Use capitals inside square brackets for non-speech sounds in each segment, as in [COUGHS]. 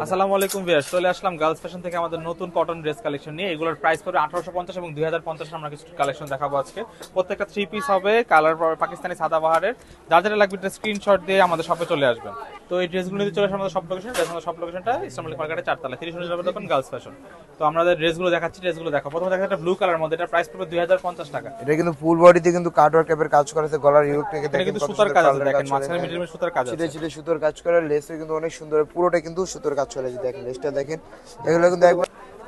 আসসালামু আলাইকুম ভিয়ার্স চলে আসলাম গার্লস ফ্যাশন থেকে আমাদের নতুন কটন ড্রেস কালেকশন নিয়ে। এগুলোর প্রাইস পড়বে আঠারোশো পঞ্চাশ এবং দুই হাজার পঞ্চাশ আমরা কিছু কালেকশন দেখাবো আজকে। প্রত্যেকটা থ্রি পিস হবে কালার পাকিস্তানি সাদা বাহারের। যার যেটা লাগবে স্ক্রিনশট দিয়ে আমাদের শপে চলে আসবেন। তো এই ড্রেসগুলো নিতে চলে আসে আমাদের সব লোকেশন আমাদের সব লোকেশনটা ইসলামিক মার্কেটের চারতলা তিরিশ হাজার দোকান গার্লস ফ্যাশন তো আমাদের ড্রেসগুলো দেখাচ্ছি ড্রেসগুলো দেখো প্রথমে দেখা একটা ব্লু কালার মধ্যে এটা প্রাইস পড়বে দুই হাজার পঞ্চাশ টাকা। এটা কিন্তু ফুল বডিতে কিন্তু কাট ওয়ার্ক টাইপের কাজ করা আছে গলার ইউক থেকে এটা কিন্তু সুতার কাজ আছে দেখেন মাঝখানে মিডিয়ামে সুতার কাজ আছে। সুতোর কাজ করা লেসে কিন্তু অনেক সুন্দর পুরোটা কিন্তু সুতোর কাজ চলে দেখেন লেসটা দেখেন। এগুলো কিন্তু একবার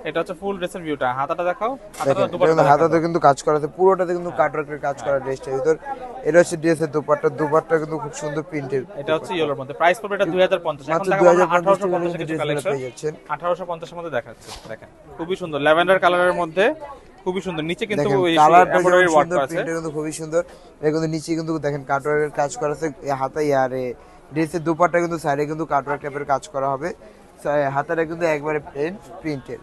এটা হচ্ছে ফুল ড্রেসের ভিউটা হাতাটা দেখাও হাতাটা দুপাট্টা এটা কিন্তু হাতাতে কিন্তু কাজ করা আছে পুরোটাতে কিন্তু কাট ওয়ার্কের কাজ করা ড্রেসটার ভিতর এটা হচ্ছে ড্রেসের দুপাট্টা দুপাট্টা কিন্তু খুব সুন্দর প্রিন্টের এটা হচ্ছে ইয়েলোর মধ্যে। প্রাইস পড়বে এটা দুই হাজার পঞ্চাশ। এখন টাকা পঞ্চাশ কিছু কালেকশন পেয়ে যাচ্ছেন। আঠারোশো পঞ্চাশের মধ্যে দেখাচ্ছে দেখেন। খুবই সুন্দর। ল্যাভেন্ডার কালারের মধ্যে খুবই সুন্দর। নিচে কিন্তু ওই কালারটা এমব্রয়ডারি ওয়ার্ক করা আছে। প্রিন্টটা কিন্তু খুবই সুন্দর। এটা কিন্তু নিচে কিন্তু দেখেন কাট ওয়ার্কের কাজ করা আছে হাতায় আর। ড্রেসের দুপাট্টা কিন্তু সাইডে কিন্তু কাট ওয়ার্ক টাইপের কাজ করা হবে। হাতাটা কিন্তু একবারে প্লেন প্রিন্টেড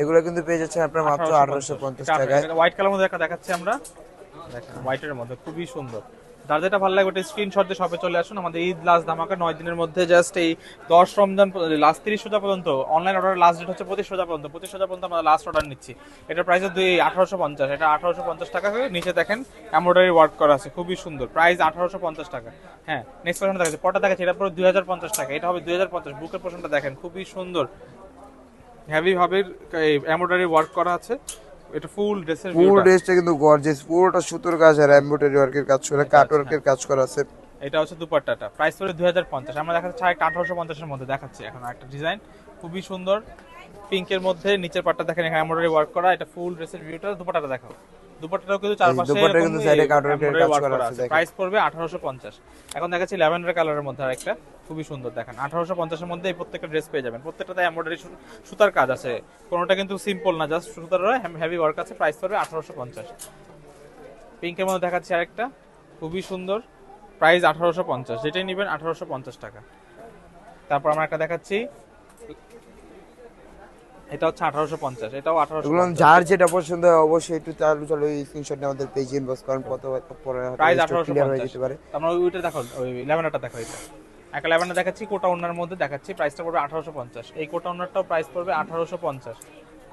এগুলো কিন্তু পেয়ে যাচ্ছেন আপনার মাত্র আঠারোশো পঞ্চাশ টাকায়। হোয়াইট কালার মধ্যে একটা দেখাচ্ছি আমরা। হোয়াইটের মধ্যে খুবই সুন্দর। যার যেটা ভালো লাগে, ওটা স্ক্রিনশট দিয়ে শপে চলে আসুন। আমাদের ঈদ লাস্ট ধামাকা, নয় দিনের মধ্যে জাস্ট এই দশ রমজান লাস্ট তিরিশ সোজা পর্যন্ত অনলাইন অর্ডার লাস্ট ডেট হচ্ছে পঁচিশ সোজা পর্যন্ত। পঁচিশ সোজা পর্যন্ত আমরা লাস্ট অর্ডার নিচ্ছি। এটার প্রাইস দুই, আঠারোশো পঞ্চাশ। এটা আঠারোশো পঞ্চাশ টাকা করে নিচে দেখেন এমব্রয়ডারি ওয়ার্ক করা আছে, খুবই সুন্দর। প্রাইস আঠারোশো পঞ্চাশ টাকা। হ্যাঁ নেক্সট পার্সন দেখাচ্ছে। পটা দেখাচ্ছে, এটা পুরো দুই হাজার পঞ্চাশ টাকা। এটা হবে দুই হাজার পঞ্চাশ। বুকের পোর্শনটা দেখেন, খুবই সুন্দর। হেভি ভাবে এমব্রয়ডারি ওয়ার্ক করা আছে। এটা ফুল ড্রেসের ফুল ড্রেসটা কিন্তু গর্জিয়াস পুরোটা সুতোর কাজ আর এমব্রয়ডারি ওয়ার্কের কাজ করা কাট ওয়ার্কের কাজ করা আছে। এটা হচ্ছে দুপাট্টাটা। প্রাইস পড়ে দুই হাজার পঞ্চাশ। আমরা দেখাচ্ছি একটা আঠারোশো পঞ্চাশের মধ্যে দেখাচ্ছি এখন একটা ডিজাইন খুবই সুন্দর। পিঙ্কের মধ্যে নিচের পাটটা দেখেন এখানে এমব্রয়ডারি ওয়ার্ক করা। এটা ফুল ড্রেসের ভিউটা দুপাট্টাটা দেখাও। দুপাট্টাটাও কিন্তু চারপাশে দুপাট্টা কিন্তু side কাটওয়ার্কের কাজ করা আছে, প্রাইস পড়বে এখন দেখাচ্ছি ল্যাভেন্ডার কালারের মধ্যে আরেকটা খুবই সুন্দর দেখেন। আঠারোশো পঞ্চাশের মধ্যে এই প্রত্যেকটা ড্রেস পেয়ে যাবেন। প্রত্যেকটাতে এমব্রয়ডারি সুতার কাজ আছে। কোনোটা কিন্তু সিম্পল না জাস্ট সুতার হেভি ওয়ার্ক আছে প্রাইস পড়বে আঠারোশো পঞ্চাশ। পিঙ্কের মধ্যে দেখাচ্ছি আরেকটা খুবই সুন্দর প্রাইস আঠারোশো পঞ্চাশ। যেটাই নেবেন আঠারোশো পঞ্চাশ টাকা। তারপর আমরা একটা দেখাচ্ছি এটা হচ্ছে আঠারোশো পঞ্চাশ এটাও আঠারোশো এগুলো যার যেটা পছন্দ হয় অবশ্যই একটু চালু চালু এই স্ক্রিনশট আমাদের পেজে ইনবক্স করেন কত পরে প্রাইস আঠারোশো হয়ে যেতে পারে। আমরা ওইটা দেখো ওই লেভেনটা দেখো এটা। একটা লেভেনটা দেখাচ্ছি কোটা ওনার মধ্যে দেখাচ্ছি প্রাইসটা পড়বে আঠারোশো পঞ্চাশ। এই কোটা ওনারটাও প্রাইস পড়বে আঠারোশো পঞ্চাশ।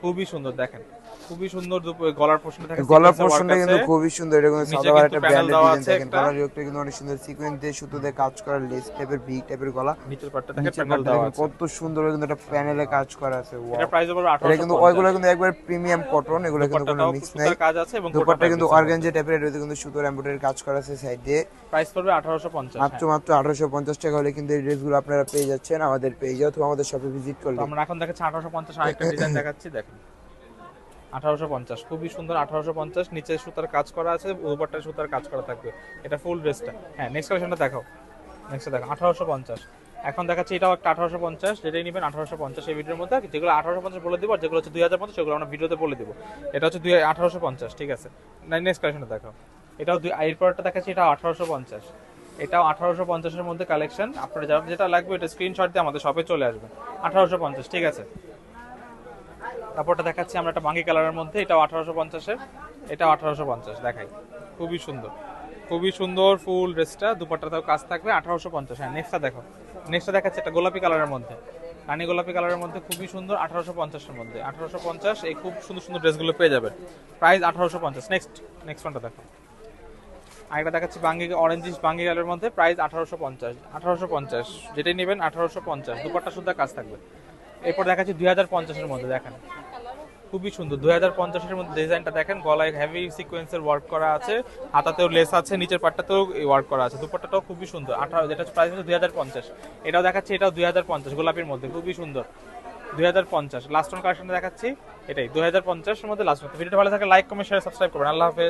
খুবই সুন্দর দেখেন। খুবই সুন্দর গলার দেখেন গলার পোর্শনটা কিন্তু খুবই সুন্দর এটা কিন্তু সাদা একটা ডিজাইন দেখেন গলার কিন্তু অনেক সুন্দর সিকোয়েন্স দিয়ে সুতো দিয়ে কাজ করা লেস টাইপের ভি টাইপের গলা। নিচের পাটটা প্যানেল দেওয়া আছে। কত সুন্দর কিন্তু একটা প্যানেলে কাজ করা আছে wow। এটা প্রাইস পড়বে এটা কিন্তু ওইগুলো কিন্তু একবার প্রিমিয়াম কটন এগুলো কিন্তু কোনো মিক্স নাই। কাজ আছে এবং দুপাট্টা কিন্তু অর্গানজা টাইপের এটাতে কিন্তু সুতোর এমব্রয়ডারি কাজ করা আছে সাইড দিয়ে। প্রাইস পড়বে আঠারোশো পঞ্চাশ মাত্র মাত্র আঠারোশো পঞ্চাশ টাকা হলে কিন্তু এই ড্রেসগুলো আপনারা পেয়ে যাচ্ছেন আমাদের পেজে অথবা আমাদের শপে ভিজিট করলে। আমরা এখন দেখাচ্ছি আঠারোশো পঞ্চাশ আরেকটা [COUGHS] ডিজাইন দেখাচ্ছি দেখেন। আঠারোশো পঞ্চাশ, খুবই সুন্দর আঠারোশো পঞ্চাশ, নিচে সুতার কাজ করা আছে, উপরটায় সুতার কাজ করা থাকবে। এটা ফুল ড্রেসটা হ্যাঁ নেক্সট কালেকশনটা দেখাও। নেক্সট দেখো আঠারোশো পঞ্চাশ। এখন দেখাচ্ছি এটাও একটা আঠারোশো পঞ্চাশ, যেটাই নেবেন আঠারোশো পঞ্চাশ এই ভিডিওর মধ্যে। যেগুলো আঠারোশো পঞ্চাশ বলে দিব যেগুলো হচ্ছে দুই হাজার পঞ্চাশ, সেগুলো আমরা ভিডিওতে বলে দিব। এটা হচ্ছে দুই আঠারোশো পঞ্চাশ, ঠিক আছে? নেক্সট কালেকশনটা দেখাও। এটাও দুই এরপরটা দেখাচ্ছি এটাও আঠারোশো পঞ্চাশ। এটাও আঠারোশো পঞ্চাশের মধ্যে কালেকশন আপনার যেটা লাগবে এটা স্ক্রিনশট দিয়ে আমাদের শপে চলে আসবে আঠারোশো পঞ্চাশ, ঠিক আছে? তারপরটা দেখাচ্ছি আমরা একটা বাঙ্গি কালারের মধ্যে, এটাও আঠারোশো পঞ্চাশের, এটাও আঠারোশো পঞ্চাশ, দেখাই। খুবই সুন্দর। খুবই সুন্দর ফুল ড্রেসটা দুপাট্টাতেও কাজ থাকবে, আঠারোশো পঞ্চাশ। হ্যাঁ নেক্সটটা দেখো। নেক্সটটা দেখাচ্ছে একটা গোলাপি কালারের মধ্যে। রানী গোলাপি কালারের মধ্যে খুবই সুন্দর, আঠারোশো পঞ্চাশের মধ্যে। আঠারোশো পঞ্চাশ, এই খুব সুন্দর সুন্দর ড্রেসগুলো পেয়ে যাবেন প্রাইস আঠারোশো পঞ্চাশ। নেক্সট নেক্সট ওয়ানটা দেখো। আরেকটা দেখাচ্ছি বাঙ্গি অরেঞ্জিস বাঙ্গি কালারের মধ্যে প্রাইস আঠারোশো পঞ্চাশ। আঠারোশো পঞ্চাশ, যেটাই নেবেন আঠারোশো পঞ্চাশ। দুপাট্টা সুদ্ধা কাজ থাকবে। এরপর দেখাচ্ছি দুই হাজার পঞ্চাশের মধ্যে, দেখেন। খুবই সুন্দর। দুই হাজার পঞ্চাশের মধ্যে ডিজাইনটা দেখেন, গলায় হ্যাভি সিকোয়েন্সের ওয়ার্ক করা আছে, হাতাতেও লেস আছে, নিচের পাটটাতেও ওয়ার্ক করা আছে, দুপাট্টাটাও খুবই সুন্দর। আঠারো, যেটা প্রাইস হচ্ছে দুই হাজার পঞ্চাশ। এটাও দেখাচ্ছি, এটাও দুই হাজার পঞ্চাশ, গোলাপের মধ্যে খুবই সুন্দর। দুই হাজার পঞ্চাশ লাস্ট ওয়ান কালেকশনটা দেখাচ্ছি, এটাই, দুই হাজার পঞ্চাশের মধ্যে লাস্ট ভিডিওটা ভালো থাকে লাইক কমেন্ট শেয়ার সাবস্ক্রাইব করবেন। আল্লাহ হাফেজ।